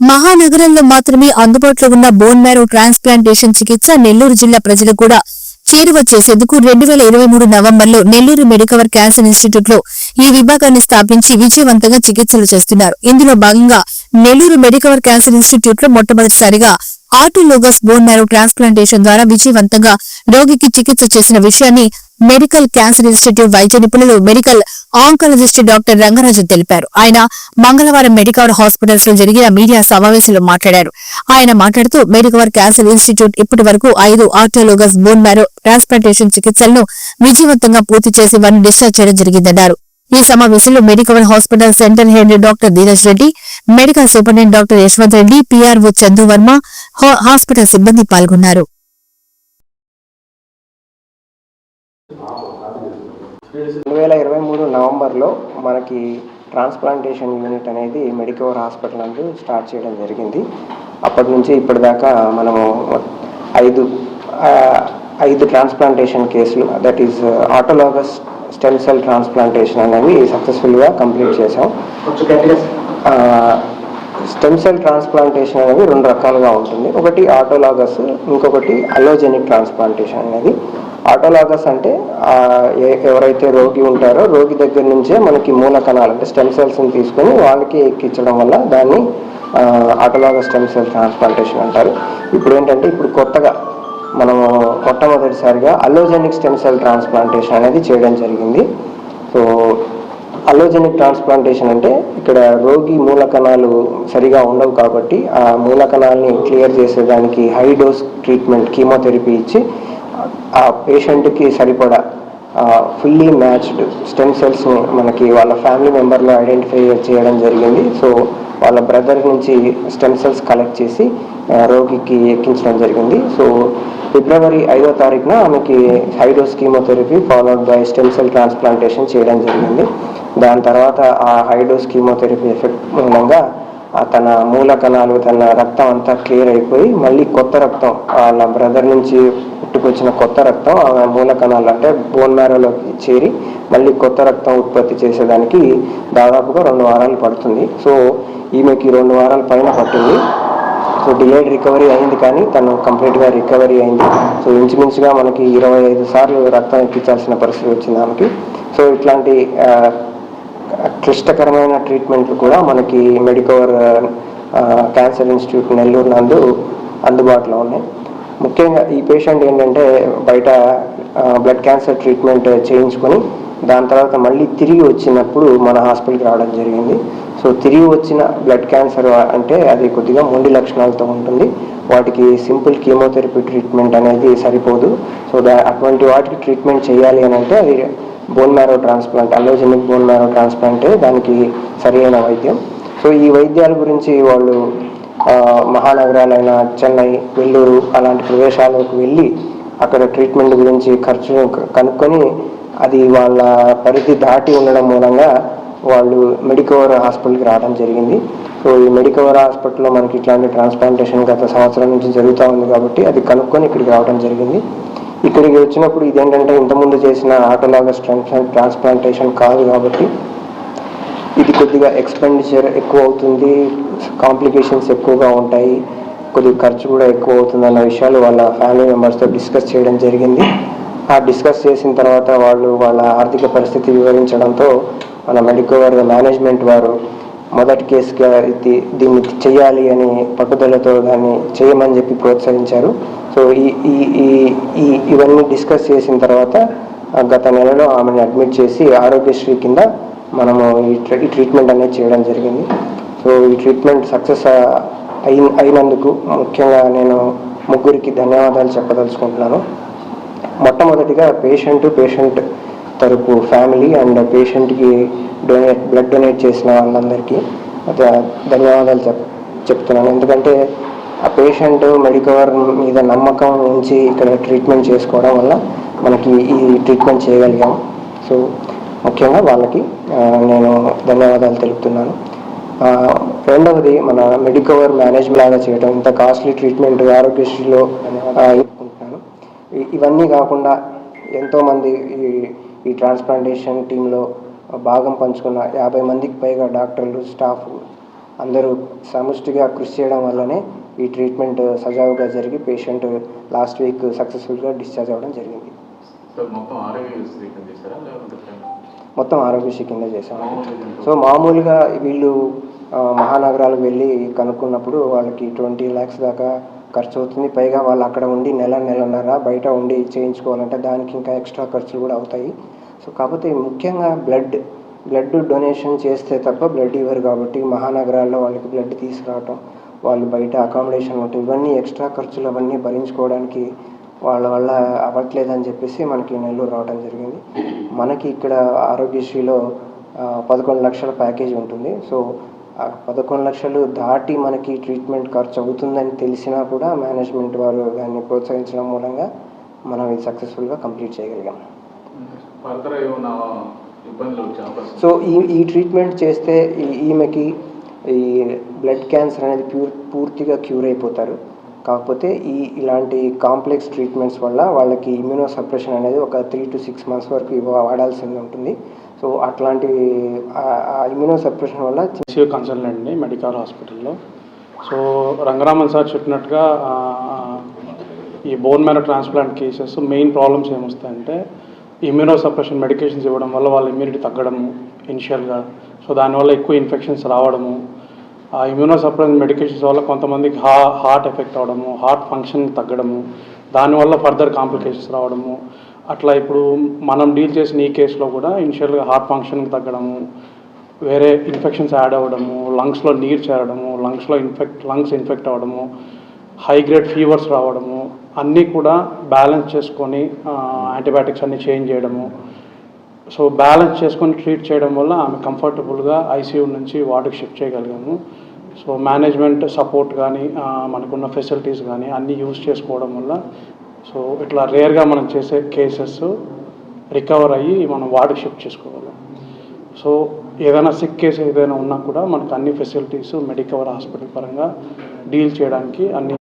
మహానగరంలో మాత్రమే అందుబాటులో ఉన్న బోన్ మ్యారో ట్రాన్స్ప్లాంటేషన్ చికిత్స నెల్లూరు జిల్లా ప్రజలు కూడా చేరువ చేసేందుకు రెండు వేల ఇరవై మూడు నవంబర్లో నెల్లూరు మెడికవర్ క్యాన్సర్ ఇన్స్టిట్యూట్లో ఈ విభాగాన్ని స్థాపించి విజయవంతంగా చికిత్సలు చేస్తున్నారు. ఇందులో భాగంగా నెల్లూరు మెడికవర్ క్యాన్సర్ ఇన్స్టిట్యూట్లో మొట్టమొదటిసారిగా ఆటోలోగస్ బోన్ మ్యారో ట్రాన్స్ప్లాంటేషన్ ద్వారా విజయవంతంగా రోగికి చికిత్స చేసిన విషయాన్ని మెడికల్ క్యాన్సర్ ఇన్స్టిట్యూట్ వైద్య నిపుణులు మెడికల్ ఆంకాలజిస్ట్ డాక్టర్ రంగరాజు తెలిపారు. ఆయన మంగళవారం మెడికవర్ హాస్పిటల్స్లో జరిగిన మీడియా సమావేశంలో మాట్లాడారు. ఆయన మాట్లాడుతూ మెడికవర్ క్యాన్సర్ ఇన్స్టిట్యూట్ ఇప్పటి వరకు ఐదు ఆర్టోలోగస్ బోన్ మ్యారో ట్రాన్స్ప్లాంటేషన్ చికిత్సలను విజయవంతంగా పూర్తి చేసి వారిని డిశ్చార్జ్ చేయడం జరిగిందన్నారు. ఈ సమావేశంలో Medicover hospital centre head doctor Dheeraj Reddy medical superintendent doctor Yashwant Reddy PRO Chandu Varma ha- hospital సిబ్బంది పాల్గొన్నారు. రెండు వేల ఇరవై మూడు నవంబర్లో మనకి ట్రాన్స్ప్లాంటేషన్ యూనిట్ అనేది మెడికవర్ హాస్పిటల్ నందు స్టార్ట్ చేయడం జరిగింది. అప్పటి నుంచి ఇప్పటిదాకా మనము ఐదు ఐదు ట్రాన్స్ప్లాంటేషన్ కేసులు that is autologous stem cell transplantation అనేవి సక్సెస్ఫుల్గా కంప్లీట్ చేసాం స్టెమ్ సెల్ ట్రాన్స్ప్లాంటేషన్ అనేది రెండు రకాలుగా ఉంటుంది. ఒకటి ఆటోలాగస్ ఇంకొకటి అలోజెనిక్ ట్రాన్స్ప్లాంటేషన్ అనేది. ఆటోలాగస్ అంటే ఎవరైతే రోగి ఉంటారో రోగి దగ్గర నుంచే మనకి మూల కణాలు అంటే స్టెమ్ సెల్స్ని తీసుకొని వాళ్ళకి ఎక్కించడం వల్ల దాన్ని ఆటోలాగస్ స్టెమ్ సెల్ ట్రాన్స్ప్లాంటేషన్ అంటారు. ఇప్పుడు ఏంటంటే ఇప్పుడు కొత్తగా మనము మొట్టమొదటిసారిగా అలోజెనిక్ స్టెమ్ సెల్ ట్రాన్స్ప్లాంటేషన్ అనేది చేయడం జరిగింది. సో అలోజెనిక్ ట్రాన్స్ప్లాంటేషన్ అంటే ఇక్కడ రోగి మూల కణాలు సరిగా ఉండవు కాబట్టి ఆ మూల కణాలని క్లియర్ చేసేదానికి హై డోస్ ట్రీట్మెంట్ కీమోథెరపీ ఇచ్చి ఆ పేషెంట్కి సరిపడా ఫుల్లీ మ్యాచ్డ్ స్టెమ్ సెల్స్ని మనకి వాళ్ళ ఫ్యామిలీ మెంబర్లో ఐడెంటిఫై చేయడం జరిగింది. సో వాళ్ళ బ్రదర్ నుంచి స్టెమ్ సెల్స్ కలెక్ట్ చేసి రోగికి ఎక్కించడం జరిగింది. సో ఫిబ్రవరి ఐదో తారీఖున ఆమెకి high dose chemotherapy followed by stem cell transplantation చేయడం జరిగింది. దాని తర్వాత ఆ హైడోస్ కీమోథెరపీ ఎఫెక్ట్ మూలంగా తన మూల కణాలు తన రక్తం అంతా క్లియర్ అయిపోయి మళ్ళీ కొత్త రక్తం వాళ్ళ బ్రదర్ నుంచి పుట్టుకొచ్చిన కొత్త రక్తం ఆమె మూల కణాలు అంటే బోన్ మ్యారోలోకి చేరి మళ్ళీ కొత్త రక్తం ఉత్పత్తి చేసేదానికి దాదాపుగా రెండు వారాలు పడుతుంది. సో ఈమెకి రెండు వారాల పైన పట్టింది. సో డిలేడ్ రికవరీ అయింది కానీ తను కంప్లీట్గా రికవరీ అయింది. సో ఇంచుమించుగా మనకి ఇరవై ఐదు సార్లు రక్తం ఎక్కించాల్సిన పరిస్థితి వచ్చింది ఆమెకి. సో ఇట్లాంటి క్లిష్టకరమైన ట్రీట్మెంట్లు కూడా మనకి మెడికవర్ క్యాన్సర్ ఇన్స్టిట్యూట్ నెల్లూరు నందు అందుబాటులో ఉన్నాయి. ముఖ్యంగా ఈ పేషెంట్ ఏంటంటే బయట బ్లడ్ క్యాన్సర్ ట్రీట్మెంట్ చేయించుకొని దాని తర్వాత మళ్ళీ తిరిగి వచ్చినప్పుడు మన హాస్పిటల్కి రావడం జరిగింది. సో తిరిగి వచ్చిన బ్లడ్ క్యాన్సర్ అంటే అది కొద్దిగా మొండి లక్షణాలతో ఉంటుంది. వాటికి సింపుల్ కీమోథెరపీ ట్రీట్మెంట్ అనేది సరిపోదు. సో దా అటువంటి వాటికి ట్రీట్మెంట్ చేయాలి అని అంటే అది bone marrow transplant allogeneic bone marrow ట్రాన్స్ప్లాంటే దానికి సరైన వైద్యం. సో ఈ వైద్యాల గురించి వాళ్ళు మహానగరాలైన చెన్నై వెల్లూరు అలాంటి ప్రదేశాలకు వెళ్ళి అక్కడ ట్రీట్మెంట్ గురించి ఖర్చును కనుక్కొని అది వాళ్ళ పరిధి దాటి ఉండడం మూలంగా వాళ్ళు మెడికవర్ హాస్పిటల్కి రావడం జరిగింది. సో ఈ మెడికవర్ హాస్పిటల్లో మనకి ఇట్లాంటి ట్రాన్స్ప్లాంటేషన్ గత సంవత్సరం నుంచి జరుగుతూ ఉంది కాబట్టి అది కనుక్కొని ఇక్కడికి రావడం జరిగింది. ఇక్కడికి వచ్చినప్పుడు ఇదేంటంటే ఇంతకుముందు చేసిన ఆటోలాగస్ ట్రాన్స్ప్లాంటేషన్ కాదు కాబట్టి ఇది కొద్దిగా ఎక్స్పెండిచర్ ఎక్కువ అవుతుంది కాంప్లికేషన్స్ ఎక్కువగా ఉంటాయి కొద్దిగా ఖర్చు కూడా ఎక్కువ అవుతుంది అన్న విషయాలు వాళ్ళ ఫ్యామిలీ మెంబర్స్తో డిస్కస్ చేయడం జరిగింది. ఆ డిస్కస్ చేసిన తర్వాత వాళ్ళు వాళ్ళ ఆర్థిక పరిస్థితి వివరించడంతో మన మెడికవర్ మేనేజ్మెంట్ వారు మొదటి కేసుగా ఇది దీన్ని చేయాలి అని పట్టుదలతో దాన్ని చేయమని చెప్పి ప్రోత్సహించారు. సో ఈ ఈ ఈ- ఇవన్నీ డిస్కస్ చేసిన తర్వాత గత నెలలో ఆమెను అడ్మిట్ చేసి ఆరోగ్యశ్రీ కింద మనము ఈ ట్రీ- ట్రీట్మెంట్ అనేది చేయడం జరిగింది. సో ఈ ట్రీట్మెంట్ సక్సెస్ అయి అయినందుకు ముఖ్యంగా నేను ముగ్గురికి ధన్యవాదాలు చెప్పదలుచుకుంటున్నాను. మొట్టమొదటిగా పేషెంట్ పేషెంట్ తరపు ఫ్యామిలీ అండ్ పేషెంట్కి డొనేట్ బ్లడ్ డొనేట్ చేసిన వాళ్ళందరికీ ధన్యవాదాలు చెప్ చెప్తున్నాను. ఎందుకంటే ఆ పేషెంట్ మెడికవర్ మీద నమ్మకం నుంచి ఇక్కడ ట్రీట్మెంట్ చేసుకోవడం వల్ల మనకి ఈ ట్రీట్మెంట్ చేయగలిగాం. సో ముఖ్యంగా వాళ్ళకి నేను ధన్యవాదాలు తెలుపుతున్నాను. రెండవది మన మెడికవర్ మేనేజ్మెంట్ లాగా చేయడం ఇంత కాస్ట్లీ ట్రీట్మెంట్ ఆరోగ్యశ్రీలో అనుకుంటున్నాను ఇవన్నీ కాకుండా ఎంతోమంది ఈ ఈ ట్రాన్స్ప్లాంటేషన్ టీంలో భాగం పంచుకున్న యాభై మందికి పైగా డాక్టర్లు స్టాఫ్ అందరూ సముష్టిగా కృషి చేయడం వల్లనే ఈ ట్రీట్మెంట్ సజావుగా జరిగి పేషెంట్ లాస్ట్ వీక్ సక్సెస్ఫుల్గా డిశ్చార్జ్ అవ్వడం జరిగింది. మొత్తం ఆరోగ్యశ్రీ కింద చేశాము. మామూలుగా సో మామూలుగా వీళ్ళు మహానగరాలకు వెళ్ళి కనుక్కున్నప్పుడు వాళ్ళకి ట్వంటీ ల్యాక్స్ దాకా ఖర్చు అవుతుంది పైగా వాళ్ళు అక్కడ ఉండి నెల నెలన్నర బయట ఉండి చేయించుకోవాలంటే దానికి ఇంకా ఎక్స్ట్రా ఖర్చులు కూడా అవుతాయి. సో కాకపోతే ముఖ్యంగా బ్లడ్ బ్లడ్ డొనేషన్ చేస్తే తప్ప బ్లడ్ ఇవ్వరు కాబట్టి మహానగరాల్లో వాళ్ళకి బ్లడ్ తీసుకురావటం వాళ్ళు బయట అకామిడేషన్ ఉంటాయి ఇవన్నీ ఎక్స్ట్రా ఖర్చులు అవన్నీ భరించుకోవడానికి వాళ్ళ వల్ల అవ్వట్లేదని చెప్పేసి మనకి నెల్లూరు రావడం జరిగింది. మనకి ఇక్కడ ఆరోగ్యశ్రీలో పదకొండు లక్షల ప్యాకేజ్ ఉంటుంది. సో పదకొండు లక్షలు దాటి మనకి ట్రీట్మెంట్ ఖర్చు అవుతుందని తెలిసినా కూడా మేనేజ్మెంట్ వారు దాన్ని ప్రోత్సహించడం మూలంగా మనం ఇది సక్సెస్ఫుల్గా కంప్లీట్ చేయగలిగాం. సో ఈ ఈ ట్రీట్మెంట్ చేస్తే ఈ ఈమెకి ఈ బ్లడ్ క్యాన్సర్ అనేది ప్యూర్ పూర్తిగా క్యూర్ అయిపోతారు. కాకపోతే ఈ ఇలాంటి కాంప్లెక్స్ ట్రీట్మెంట్స్ వల్ల వాళ్ళకి ఇమ్యూనో సప్రెషన్ అనేది ఒక త్రీ టు సిక్స్ మంత్స్ వరకు ఇవ్వ- వాడాల్సింది ఉంటుంది. సో అట్లాంటి ఆ ఇమ్యూనో సప్రెషన్ వల్ల ఐసీయూ కన్సల్టెంట్ అండి మెడికల్ హాస్పిటల్లో. సో రంగరామన్ సార్ చెప్పినట్టుగా ఈ bone marrow transplant cases main problems ఏమొస్తాయంటే immuno suppression medications ఇవ్వడం వల్ల వాళ్ళ ఇమ్యూనిటీ తగ్గడము ఇనిషియల్గా సో దానివల్ల ఎక్కువ ఇన్ఫెక్షన్స్ రావడము. ఆ ఇమ్యూనో సప్రెషన్ మెడికేషన్స్ వల్ల కొంతమందికి హార్ట్ ఎఫెక్ట్ అవ్వడము హార్ట్ ఫంక్షన్ తగ్గడము. దానివల్ల ఫర్దర్ కాంప్లికేషన్స్ రావడము. అట్లా ఇప్పుడు మనం డీల్ చేసిన ఈ కేసులో కూడా ఇనిషియల్గా హార్ట్ ఫంక్షన్ తగ్గడము వేరే ఇన్ఫెక్షన్స్ యాడ్ అవ్వడము లంగ్స్లో నీరు చేరడము లంగ్స్లో ఇన్ఫెక్ట్ లంగ్స్ ఇన్ఫెక్ట్ అవ్వడము హై గ్రేడ్ ఫీవర్స్ రావడము అన్నీ కూడా బ్యాలెన్స్ చేసుకొని యాంటీబయాటిక్స్ అన్నీ చేంజ్ చేయడము. సో బ్యాలెన్స్ చేసుకొని ట్రీట్ చేయడం వల్ల ఆమె కంఫర్టబుల్గా ఐసీయూ నుంచి వార్డుకి షిఫ్ట్ చేయగలిగాము. సో మేనేజ్మెంట్ సపోర్ట్ కానీ మనకున్న ఫెసిలిటీస్ కానీ అన్నీ యూజ్ చేసుకోవడం వల్ల సో ఇట్లా రేర్గా మనం చేసే కేసెస్ రికవర్ అయ్యి మనం వార్డుకి షిఫ్ట్ చేసుకోవాలి సో ఏదైనా సిక్ కేసు ఏదైనా ఉన్నా కూడా మనకు అన్ని ఫెసిలిటీస్ మెడికవర్ హాస్పిటల్ పరంగా డీల్ చేయడానికి అన్ని